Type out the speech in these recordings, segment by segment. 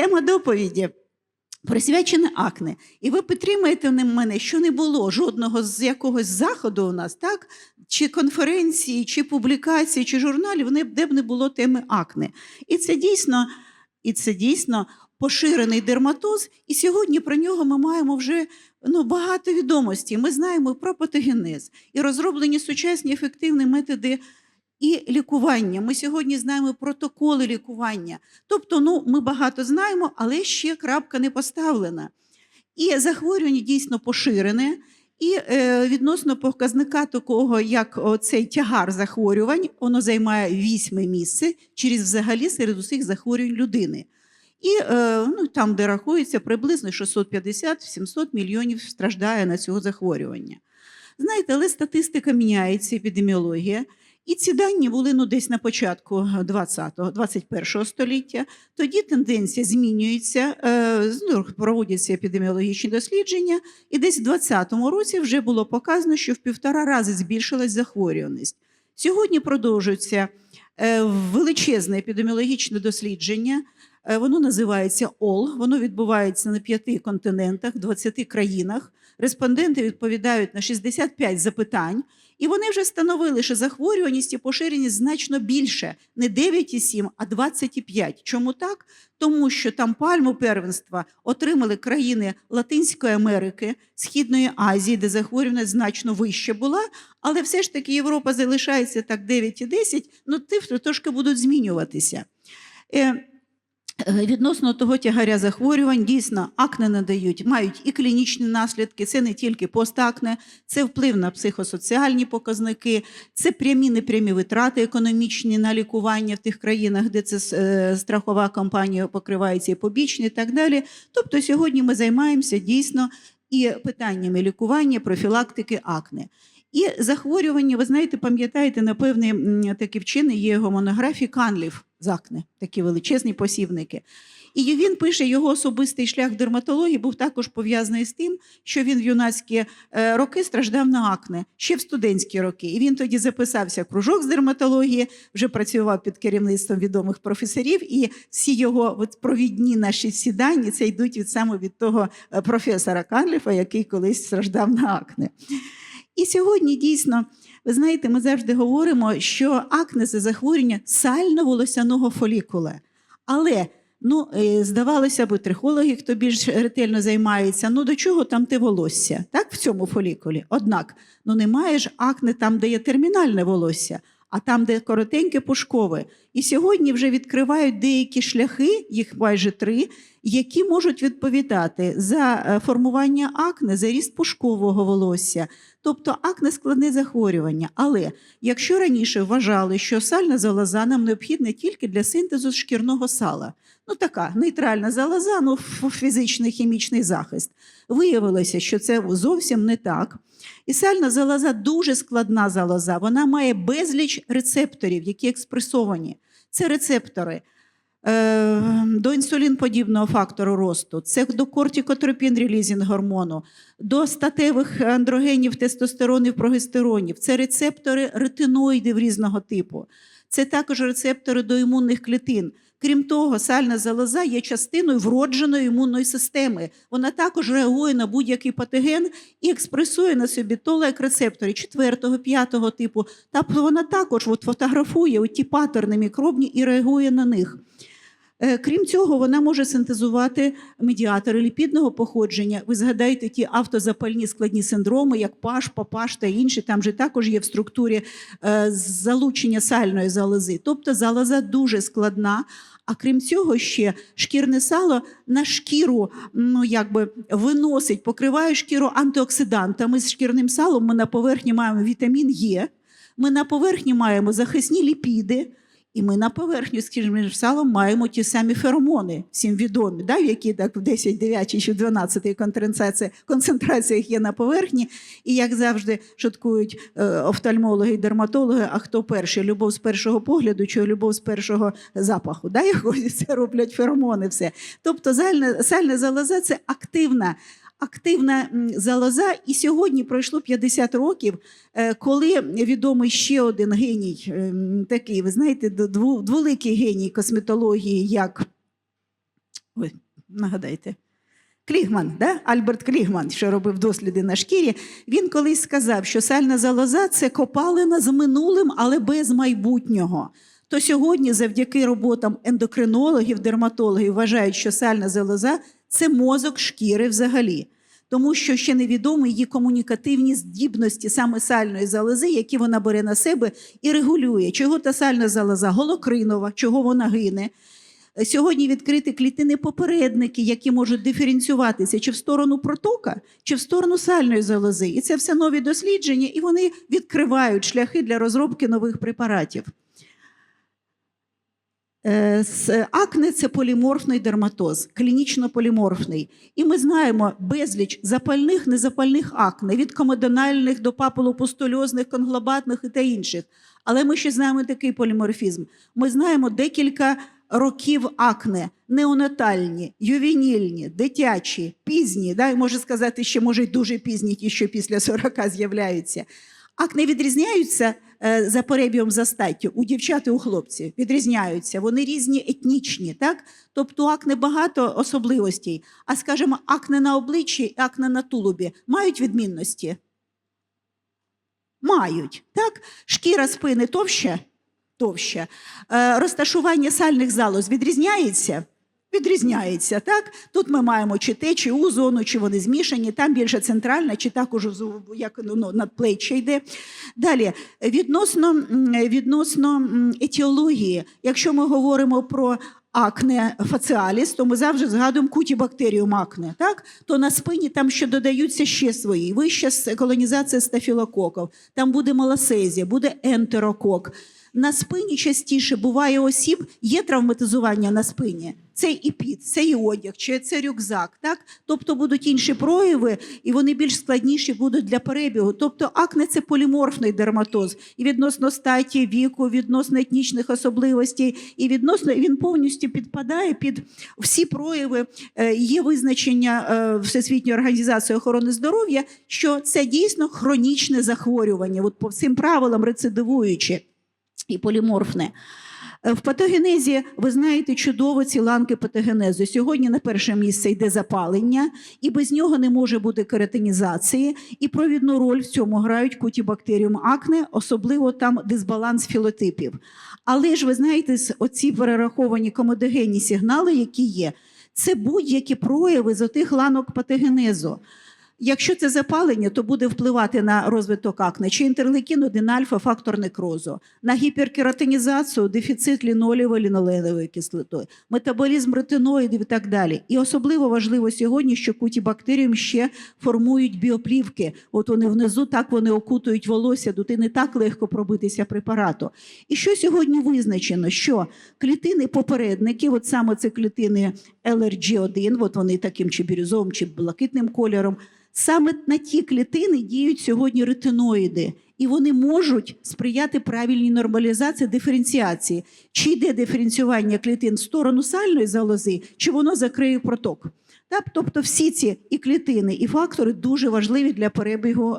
Тема доповіді присвячена акне. І ви підтримаєте мене, що не було жодного з якогось заходу у нас, так? Чи конференції, чи публікації, чи журналів, де б не було теми акне. І це дійсно, і це дійсно поширений дерматоз. І сьогодні про нього ми маємо вже ну, багато відомостей. Ми знаємо про патогенез і розроблені сучасні ефективні методи і лікування. Ми сьогодні знаємо протоколи лікування. Тобто, ну, ми багато знаємо, але ще крапка не поставлена. І захворювання дійсно поширене. І е, відносно показника такого, як цей тягар захворювань, воно займає вісьме місце через взагалі серед усіх захворювань людини. І е, ну, там, де рахується, приблизно 650-700 мільйонів страждає на цього захворювання. Знаєте, але статистика міняється, епідеміологія. І ці дані були ну, десь на початку 20-го, 21-го століття. Тоді тенденція змінюється, е, ну, проводяться епідеміологічні дослідження, і десь в 20-му році вже було показано, що в півтора рази збільшилась захворюваність. Сьогодні продовжується е, величезне епідеміологічне дослідження. Е, Воно називається ОЛ, воно відбувається на п'яти континентах, 20 країнах. Респонденти відповідають на 65 запитань, і вони вже встановили, що захворюваність і поширеність значно більше, не 9,7, а 25. Чому так? Тому що там пальму первенства отримали країни Латинської Америки, Східної Азії, де захворюваність значно вище була, але все ж таки Європа залишається так 9 і 10, ну цифри трошки будуть змінюватися. Е, Відносно того тягаря захворювань, дійсно, акне надають, мають і клінічні наслідки. Це не тільки постакне, це вплив на психосоціальні показники, це прямі непрямі витрати економічні на лікування в тих країнах, де це е, страхова компанія покривається і побічні, і так далі. Тобто, сьогодні ми займаємося дійсно і питаннями лікування, профілактики акне. І захворювання, ви знаєте, пам'ятаєте, напевне, такі вчений є його монографії Канлів з акне, такі величезні посівники. І він пише, його особистий шлях дерматології був також пов'язаний з тим, що він в юнацькі е, роки страждав на акне, ще в студентські роки. І він тоді записався в кружок з дерматології, вже працював під керівництвом відомих професорів, і всі його от, провідні наші всі дані це йдуть від саме від того е, професора Канліфа, який колись страждав на акне. І сьогодні дійсно, ви знаєте, ми завжди говоримо, що акне це захворювання сально-волосяного фолікула. Але ну, е, здавалося б, трихологи, хто більш ретельно займається, ну до чого там те волосся, так, в цьому фолікулі. Однак, ну немає ж акне там, де є термінальне волосся, а там, де коротеньке пушкове. І сьогодні вже відкривають деякі шляхи, їх майже три, які можуть відповідати за е, формування акне, за ріст пушкового волосся. Тобто акне складне захворювання. Але якщо раніше вважали, що сальна залоза нам необхідна тільки для синтезу шкірного сала, ну така нейтральна залоза, ну фізичний хімічний захист, виявилося, що це зовсім не так. І сальна залоза дуже складна залоза. Вона має безліч рецепторів, які експресовані. Це рецептори е, до інсулінподібного фактору росту, це до кортікотропін релізінг гормону, до статевих андрогенів, тестостеронів, прогестеронів. Це рецептори ретиноїдів різного типу. Це також рецептори до імунних клітин. Крім того, сальна залоза є частиною вродженої імунної системи. Вона також реагує на будь-який патоген і експресує на собі то як рецептори 4, 5 типу. Тобто вона також от, фотографує ті патерни мікробні і реагує на них. Е, Крім цього, вона може синтезувати медіатори ліпідного походження. Ви згадаєте ті автозапальні складні синдроми, як ПАШ, ПАПАШ та інші. Там же також є в структурі е, залучення сальної залози. Тобто залоза дуже складна. А крім цього, ще шкірне сало на шкіру ну, якби виносить, покриває шкіру антиоксидантами. З шкірним салом ми на поверхні маємо вітамін Е, ми на поверхні маємо захисні ліпіди, і ми на поверхню з шкірним салом маємо ті самі феромони, всім відомі, да, які так в 10, 9 чи 12 концентрації- концентраціях є на поверхні. І як завжди шуткують е, офтальмологи і дерматологи, а хто перший? Любов з першого погляду чи любов з першого запаху? Да, якось це роблять феромони. Все. Тобто сальна залоза це активна. Активна залоза, і сьогодні пройшло 50 років, е, коли відомий ще один геній, ем, такий, ви знаєте, двуликий геній косметології, як Ой, нагадайте. Клігман, да? Альберт Клігман, що робив досліди на шкірі, він колись сказав, що сальна залоза це копалина з минулим, але без майбутнього. То сьогодні, завдяки роботам ендокринологів, дерматологів, вважають, що сальна залоза це мозок шкіри взагалі. Тому що ще невідомі її комунікативні здібності саме сальної залози, які вона бере на себе і регулює, чого та сальна залоза голокринова, чого вона гине. Сьогодні відкриті клітини попередники, які можуть диференціюватися чи в сторону протока, чи в сторону сальної залози. І це все нові дослідження, і вони відкривають шляхи для розробки нових препаратів. Е, Акне це поліморфний дерматоз, клінічно поліморфний. І ми знаємо безліч запальних, незапальних акне, від комедональних до папулопустульозних, конглобатних і та інших. Але ми ще знаємо такий поліморфізм. Ми знаємо декілька років акне: неонатальні, ювенільні, дитячі, пізні, да, і можна сказати, ще може й дуже пізні, ті, що після 40 з'являються. Акне відрізняються е, за перебігом за статтю у дівчат і у хлопців. Відрізняються. Вони різні етнічні, так? Тобто акне багато особливостей. А скажімо, акне на обличчі акне на тулубі мають відмінності? Мають. Так? Шкіра спини товща? Товща. Е, розташування сальних залоз відрізняється? Відрізняється, так? Тут ми маємо чи те, чи у зону, чи вони змішані, там більше центральна, чи також як ну, надплеччя йде. Далі, відносно, відносно етіології, якщо ми говоримо про акне фаціаліс, то ми завжди згадуємо кутібактеріум акне, так? то на спині там ще додаються ще свої. Вища колонізація стафілококів, там буде малосезія, буде ентерокок. На спині частіше буває осіб, є травматизування на спині. Це і піт, це і одяг, чи це рюкзак. Так? Тобто будуть інші прояви, і вони більш складніші будуть для перебігу. Тобто акне це поліморфний дерматоз. І відносно статі, віку, відносно етнічних особливостей, і відносно він повністю підпадає під всі прояви. Е, Є визначення е, Всесвітньої організації охорони здоров'я, що це дійсно хронічне захворювання, от по всім правилам рецидивуючи і поліморфне. Е, В патогенезі ви знаєте чудово ці ланки патогенезу. Сьогодні на перше місце йде запалення, і без нього не може бути кератинізації. І провідну роль в цьому грають кутібактеріум акне, особливо там дисбаланс філотипів. Але ж ви знаєте, оці перераховані комедогенні сигнали, які є, це будь-які прояви з отих ланок патогенезу. Якщо це запалення, то буде впливати на розвиток акне, чи інтерлейкін 1 альфа, фактор некрозу, на гіперкератинізацію, дефіцит лінолевої ліноленової кислоти, метаболізм ретиноїдів і так далі. І особливо важливо сьогодні, що кутібактеріум ще формують біоплівки. От вони внизу так вони окутують волосся, тут не так легко пробитися препарату. І що сьогодні визначено? Що клітини попередники, от саме це клітини LRG1, от вони таким чи бірюзовим, чи блакитним кольором. Саме на ті клітини діють сьогодні ретиноїди, і вони можуть сприяти правильній нормалізації диференціації. Чи йде диференціювання клітин в сторону сальної залози, чи воно закриє проток. Тобто всі ці і клітини, і фактори дуже важливі для перебігу.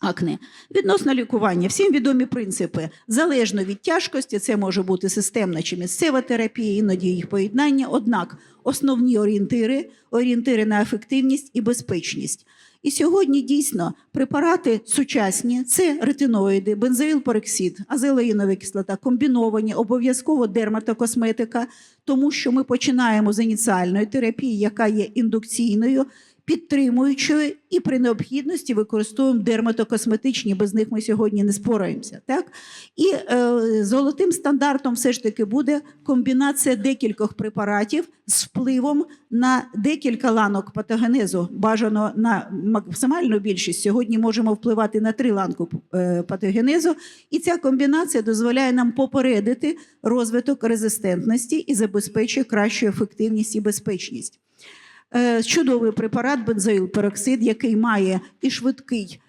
Акне відносно лікування, всім відомі принципи. Залежно від тяжкості, це може бути системна чи місцева терапія, іноді їх поєднання. Однак основні орієнтири орієнтири на ефективність і безпечність. І сьогодні дійсно препарати сучасні це ретиноїди, бензоїлпероксид, азелеїнова кислота, комбіновані, обов'язково дерматокосметика, тому що ми починаємо з ініціальної терапії, яка є індукційною, підтримуючою, і при необхідності використовуємо дерматокосметичні, без них ми сьогодні не спораємося. Так? І е, золотим стандартом все ж таки буде комбінація декількох препаратів з впливом на декілька ланок патогенезу. Бажано на максимальну більшість. Сьогодні можемо впливати на три ланку е, патогенезу. І ця комбінація дозволяє нам попередити розвиток резистентності і забезпечує кращу ефективність і безпечність. Е, Чудовий препарат бензоїлпероксид, який має і швидкий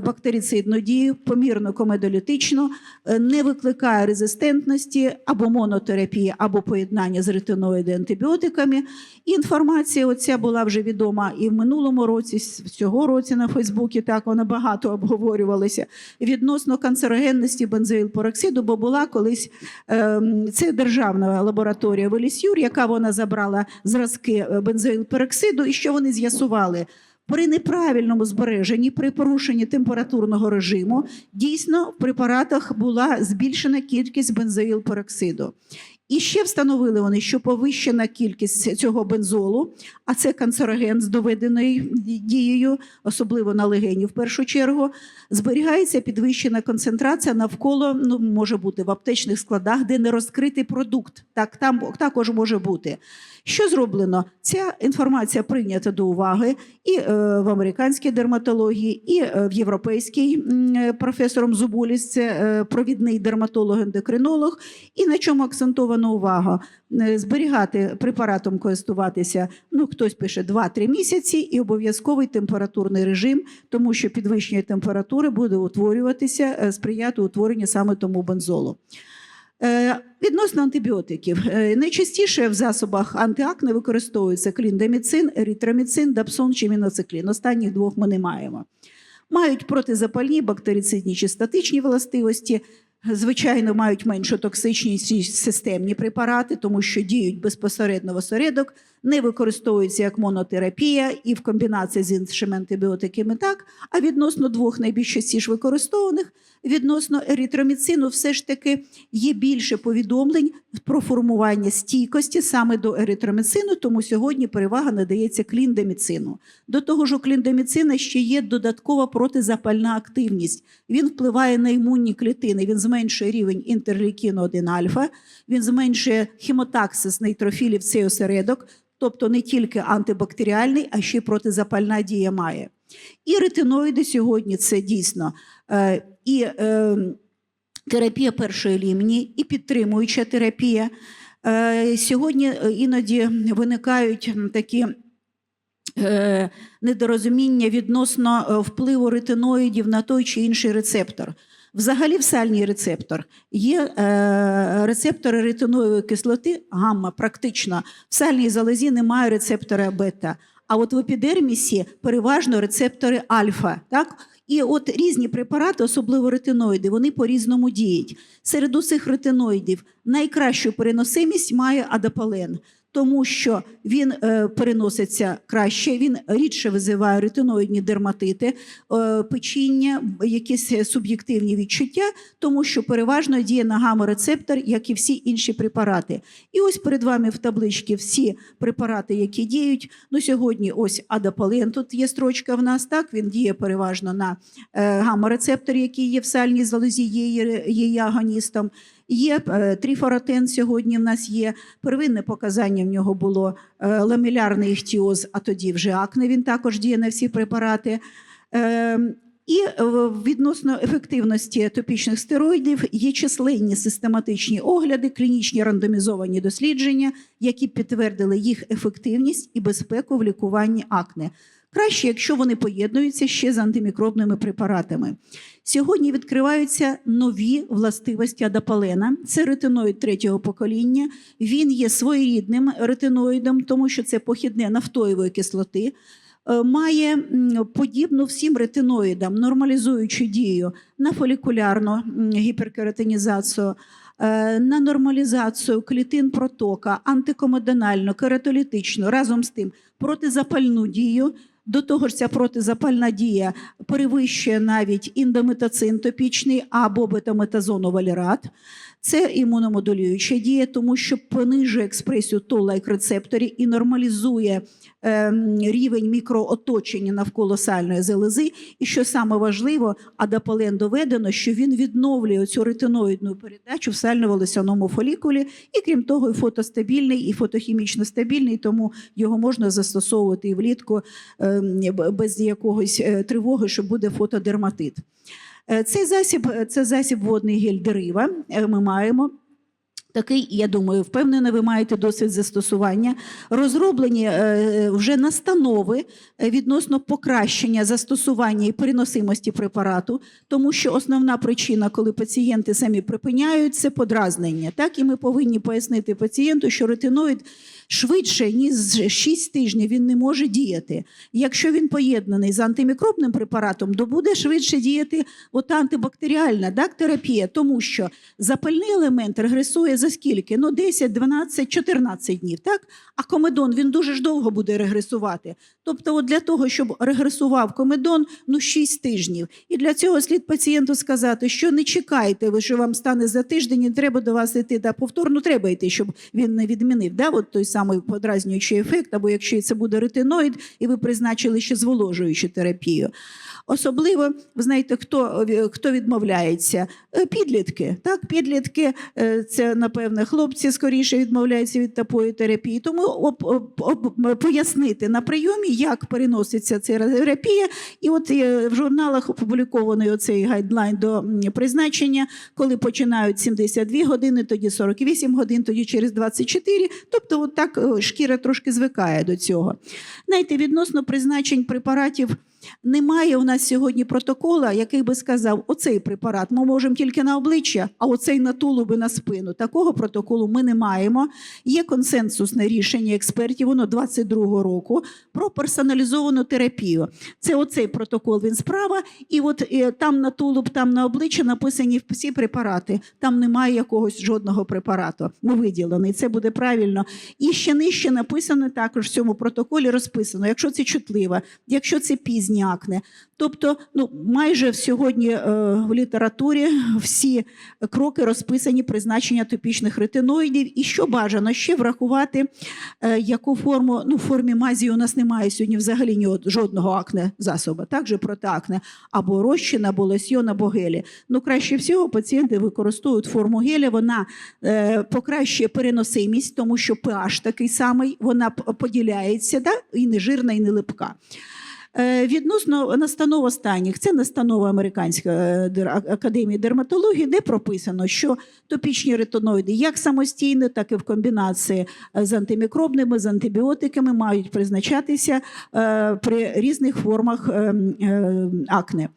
бактерицидну дію, помірно комедолітичну, е, не викликає резистентності або монотерапії, або поєднання з ретиноїди антибіотиками. Інформація оця була вже відома і в минулому році, в цього році на Фейсбуці так вона багато обговорювалася відносно канцерогенності бензоїлпероксиду, бо була колись ем, це державна лабораторія Велісюр, яка вона забрала зразки е, бензоїлпероксиду, і що вони з'ясували. При неправильному збереженні, при порушенні температурного режиму, дійсно в препаратах була збільшена кількість бензоїлпероксиду. І ще встановили вони, що повищена кількість цього бензолу, а це канцероген з доведеною дією, особливо на легені в першу чергу, зберігається підвищена концентрація навколо, ну може бути в аптечних складах, де не розкритий продукт. Так, там також може бути. Що зроблено? Ця інформація прийнята до уваги і е, в американській дерматології, і е, в європейській е, професором Зубуліс, це провідний дерматолог-ендокринолог. І на чому акцентована увага? Е, Зберігати препаратом користуватися. Ну, хтось пише 2-3 місяці і обов'язковий температурний режим, тому що підвищення температури буде утворюватися, е, сприяти утворенню саме тому бензолу. Е, Відносно антибіотиків, найчастіше в засобах антиакне використовуються кліндаміцин, еритроміцин, дапсон чи міноциклін. Останніх двох ми не маємо. Мають протизапальні, бактерицидні чи статичні властивості. Звичайно, мають меншу токсичність системні препарати, тому що діють безпосередньо в осередок, не використовуються як монотерапія і в комбінації з іншими антибіотиками так. А відносно двох найбільш частіше використованих, відносно еритроміцину, все ж таки є більше повідомлень про формування стійкості саме до еритроміцину, тому сьогодні перевага надається кліндаміцину. До того ж, у кліндаміцина ще є додаткова протизапальна активність. Він впливає на імунні клітини, він зменшує рівень інтерлікіну 1 альфа, він зменшує хімотаксис нейтрофілів цей осередок, тобто не тільки антибактеріальний, а ще й протизапальна дія має. І ретиноїди сьогодні це дійсно е, і е, терапія першої лінії, і підтримуюча терапія. Е, сьогодні іноді виникають такі недорозуміння відносно впливу ретиноїдів на той чи інший рецептор. Взагалі, в сальній рецептор є е, рецептори ретиноївої кислоти, гамма, практично. В сальній залозі немає рецептора бета. А от в епідермісі переважно рецептори альфа. Так? І от різні препарати, особливо ретиноїди, вони по-різному діють. Серед усіх ретиноїдів найкращу переносимість має адапален, тому що він е, переноситься краще, він рідше визиває ретиноїдні дерматити, е, печіння, якісь суб'єктивні відчуття, тому що переважно діє на гаморецептор, як і всі інші препарати. І ось перед вами в табличці всі препарати, які діють. Ну сьогодні ось адапален. Тут є строчка в нас. Так він діє переважно на е, гаморецепторі, який є в сальній залозі, є, є агоністом. Є е, тріфоротен сьогодні в нас є. Первинне показання в нього було е, ламелярний іхтіоз, а тоді вже акне. Він також діє на всі препарати. Е, і е, відносно ефективності топічних стероїдів є численні систематичні огляди, клінічні рандомізовані дослідження, які підтвердили їх ефективність і безпеку в лікуванні акне. Краще, якщо вони поєднуються ще з антимікробними препаратами. Сьогодні відкриваються нові властивості адапалена. Це ретиноїд третього покоління. Він є своєрідним ретиноїдом, тому що це похідне нафтоєвої кислоти. Е, Має подібну всім ретиноїдам нормалізуючу дію на фолікулярну гіперкератинізацію, е, на нормалізацію клітин протока, антикомедональну, кератолітичну, разом з тим протизапальну дію. До того ж, ця протизапальна дія перевищує навіть індометацин топічний або бетаметазоновалірат. Це імуномодулююча дія, тому що понижує експресію тол-лайк рецепторів і нормалізує ем, рівень мікрооточення навколо сальної залози. І що саме важливо, адапален доведено, що він відновлює цю ретиноїдну передачу в сально-волосяному фолікулі, і крім того, і фотостабільний, і фотохімічно стабільний, тому його можна застосовувати і влітку ем, без якогось е, тривоги, що буде фотодерматит. Е, Цей засіб це засіб водний гель дерива. е, Ми маємо. Такий, я думаю, впевнена, ви маєте досвід застосування. Розроблені е, вже настанови е, відносно покращення застосування і переносимості препарату, тому що основна причина, коли пацієнти самі припиняють, це подразнення. Так, і ми повинні пояснити пацієнту, що ретиноїд швидше, ніж 6 тижнів він не може діяти. Якщо він поєднаний з антимікробним препаратом, то буде швидше діяти от антибактеріальна так, терапія, тому що запальний елемент регресує за скільки? Ну, 10, 12, 14 днів. Так? А комедон він дуже ж довго буде регресувати. Тобто, от для того, щоб регресував комедон, ну 6 тижнів. І для цього слід пацієнту сказати, що не чекайте, ви що вам стане за тиждень, і треба до вас йти да, повторно, треба йти, щоб він не відмінив. Да? От той самий подразнюючий ефект, або якщо це буде ретиноїд, і ви призначили ще зволожуючу терапію. Особливо, ви знаєте, хто, хто відмовляється? Е, Підлітки. Так, підлітки е, це, напевне, хлопці скоріше відмовляються від такої терапії. Тому об, об, об, пояснити на прийомі, як переноситься ця терапія. І от е, в журналах опублікований оцей гайдлайн до призначення, коли починають 72 години, тоді 48 годин, тоді через 24. Тобто, от так е, шкіра трошки звикає до цього. Знаєте, відносно призначень препаратів. Немає у нас сьогодні протокола, який би сказав, оцей препарат ми можемо тільки на обличчя, а оцей на тулуби на спину. Такого протоколу ми не маємо. Є консенсусне рішення експертів, воно 22-го року про персоналізовану терапію. Це оцей протокол. Він справа, і от е, там на тулуб, там на обличчя написані всі препарати. Там немає якогось жодного препарату. Не виділений. Це буде правильно. І ще нижче написано також в цьому протоколі розписано, якщо це чутлива, якщо це пізні акне. Тобто, ну майже сьогодні е, в літературі всі кроки розписані призначення топічних ретиноїдів. І що бажано ще врахувати, е, яку форму ну в формі мазі у нас немає сьогодні взагалі ні жодного акне засобу, так же проти або розчин, або лосьйон, або гелі. Ну краще всього пацієнти використовують форму геля. Вона е, покращує переносимість, тому що pH такий самий, вона поділяється, да? і не жирна, і не липка. Е, Відносно настанов останніх, це настанова Американської е, академії дерматології, де прописано, що топічні ретиноїди як самостійно, так і в комбінації е, з антимікробними, з антибіотиками мають призначатися при різних формах е, е, акне.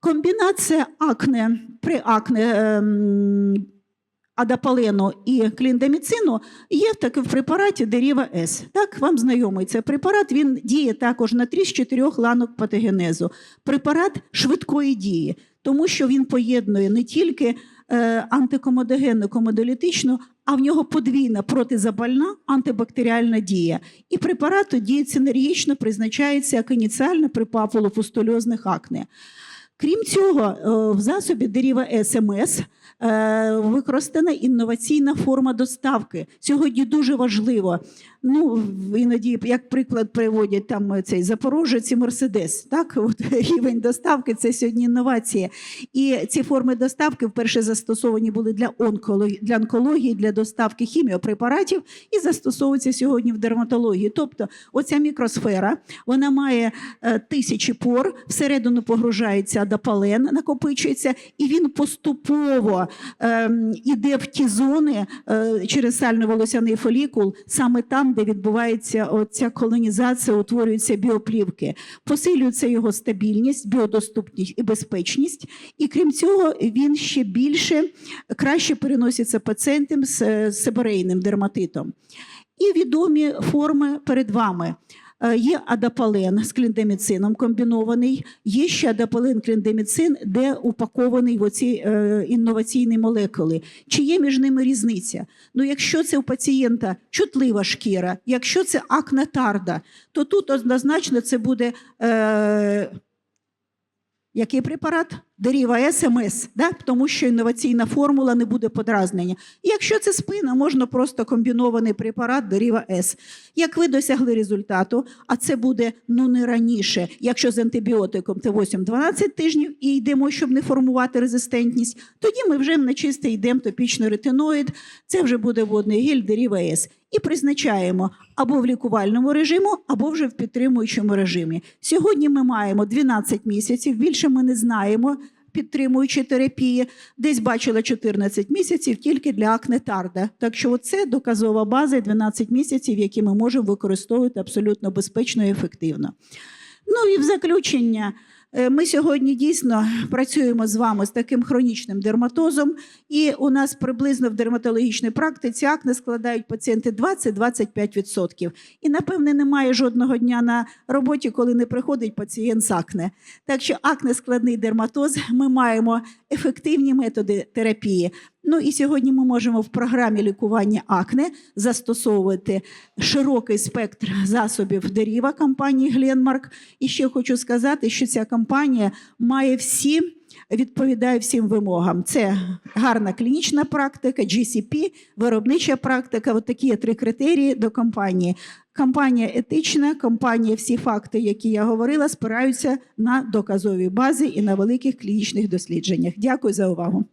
Комбінація акне при акне. Адапалену і кліндаміцину є таки в препараті Деріва С. Так, вам знайомий цей препарат. Він діє також на 3 з 4 ланок патогенезу. Препарат швидкої дії, тому що він поєднує не тільки е, антикомодогенну, комодолітичну, а в нього подвійна протизапальна антибактеріальна дія. І препарат діє синергічно, призначається як ініціально при папулопустульозних акне. Крім цього, е, в засобі Деріва СМС використана інноваційна форма доставки. Сьогодні дуже важливо. Ну, іноді, як приклад приводять там цей Запорожець і Мерседес. Так, от рівень доставки це сьогодні інновація. І ці форми доставки вперше застосовані були для онкології, для онкології, для доставки хіміопрепаратів і застосовуються сьогодні в дерматології. Тобто, оця мікросфера вона має е, тисячі пор, всередину погружається адапален, накопичується, і він поступово іде в ті зони е, через сально-волосяний фолікул, саме там, де відбувається оця колонізація, утворюються біоплівки. Посилюється його стабільність, біодоступність і безпечність. І крім цього, він ще більше краще переноситься пацієнтам з е, себорейним дерматитом. І відомі форми перед вами. Е, Є адапален з кліндаміцином комбінований, є ще адапален кліндаміцин, де упакований в оці е, інноваційні молекули. Чи є між ними різниця? Ну, якщо це у пацієнта чутлива шкіра, якщо це акне тарда, то тут однозначно це буде. Е, який препарат? Деріва СМС, да? тому що інноваційна формула не буде подразнення. І якщо це спина, можна просто комбінований препарат Деріва С. Як ви досягли результату, а це буде ну не раніше, якщо з антибіотиком це 8-12 тижнів і йдемо, щоб не формувати резистентність, тоді ми вже на чисте йдемо топічний ретиноїд, це вже буде водний гель Деріва С. І призначаємо або в лікувальному режиму, або вже в підтримуючому режимі. Сьогодні ми маємо 12 місяців, більше ми не знаємо. Підтримуючі терапії, десь бачила 14 місяців тільки для акне тарда. Так що це доказова база і 12 місяців, які ми можемо використовувати абсолютно безпечно і ефективно. Ну і в заключення. Е, Ми сьогодні дійсно працюємо з вами з таким хронічним дерматозом, і у нас приблизно в дерматологічній практиці акне складають пацієнти 20-25%. І напевне немає жодного дня на роботі, коли не приходить пацієнт з акне. Так що акне складний дерматоз. Ми маємо ефективні методи терапії. Ну і сьогодні ми можемо в програмі лікування акне застосовувати широкий спектр засобів деріва компанії Гленмарк. І ще хочу сказати, що ця компанія має всі. Відповідає всім вимогам. Це гарна клінічна практика, GCP, виробнича практика. От такі три критерії до компанії. Компанія етична, компанія, всі факти, які я говорила, спираються на доказовій базі і на великих клінічних дослідженнях. Дякую за увагу.